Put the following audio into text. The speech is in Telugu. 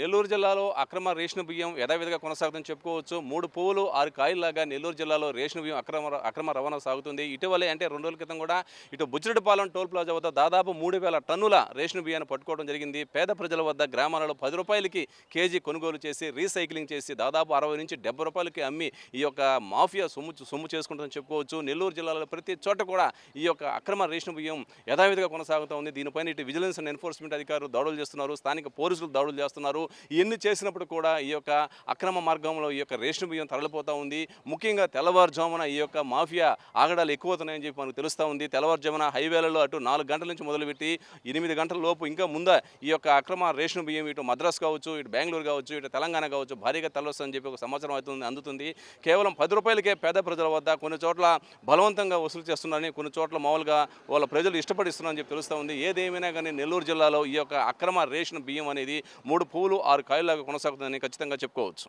నెల్లూరు జిల్లాలో అక్రమ రేషన్ బియ్యం యథావిధిగా కొనసాగుతుందని చెప్పుకోవచ్చు. మూడు పువ్వులు ఆరు కాయల్లాగా నెల్లూరు జిల్లాలో రేషన్ బియ్యం అక్రమ అక్రమ రవాణా సాగుతుంది. ఇటీవలే అంటే రెండు రోజుల క్రితం కూడా ఇటు బుచ్చిరెడ్డిపాలెం టోల్ ప్లాజా వద్ద దాదాపు మూడు వేల టన్నుల రేషన్ బియ్యాన్ని పట్టుకోవడం జరిగింది. పేద ప్రజల వద్ద గ్రామాలలో పది రూపాయలకి కేజీ కొనుగోలు చేసి రీసైక్లింగ్ చేసి దాదాపు అరవై నుంచి డెబ్బై రూపాయలకి అమ్మి ఈ యొక్క మాఫియా సొమ్ము సొమ్ము చేసుకుంటుందని చెప్పుకోవచ్చు. నెల్లూరు జిల్లాలో ప్రతి చోట కూడా ఈ యొక్క అక్రమ రేషన్ బియ్యం యథావిధిగా కొనసాగుతూ ఉంది. దీనిపైన ఇటు విజిలెన్స్ అండ్ ఎన్ఫోర్స్మెంట్ అధికారులు దాడులు చేస్తున్నారు. స్థానిక పోలీసులు దాడులు చేస్తున్నారు. ఇవన్నీ చేసినప్పుడు కూడా ఈ యొక్క అక్రమ మార్గంలో ఈ యొక్క రేషన్ బియ్యం తరలిపోతూ ఉంది. ముఖ్యంగా తెల్లవారుజామున ఈ యొక్క మాఫియా ఆగడాలు ఎక్కువవుతున్నాయని చెప్పి మనకు తెలుస్తూ ఉంది. తెల్లవారుజామున హైవేలలో అటు నాలుగు గంటల నుంచి మొదలుపెట్టి ఎనిమిది గంటల లోపు ఇంకా ముందా ఈ యొక్క అక్రమ రేషన్ బియ్యం ఇటు మద్రాస్ కావచ్చు ఇటు బెంగళూరు కావచ్చు ఇటు తెలంగాణ కావచ్చు భారీగా తరలిస్తుందని చెప్పి ఒక సమాచారం అవుతుంది అందుతుంది. కేవలం పది రూపాయలకే పేద ప్రజల వద్ద కొన్ని చోట్ల బలవంతంగా వసూలు చేస్తున్నారని కొన్ని చోట్ల మామూలుగా వాళ్ళ ప్రజలు ఇష్టపడిస్తున్నారని చెప్పి తెలుస్తూ ఉంది. ఏదేమైనా కానీ నెల్లూరు జిల్లాలో ఈ యొక్క అక్రమ రేషన్ బియ్యం అనేది మూడు పువ్వులు ఆరు కాయలాగా కొనసాగుతుందని ఖచ్చితంగా చెప్పుకోవచ్చు.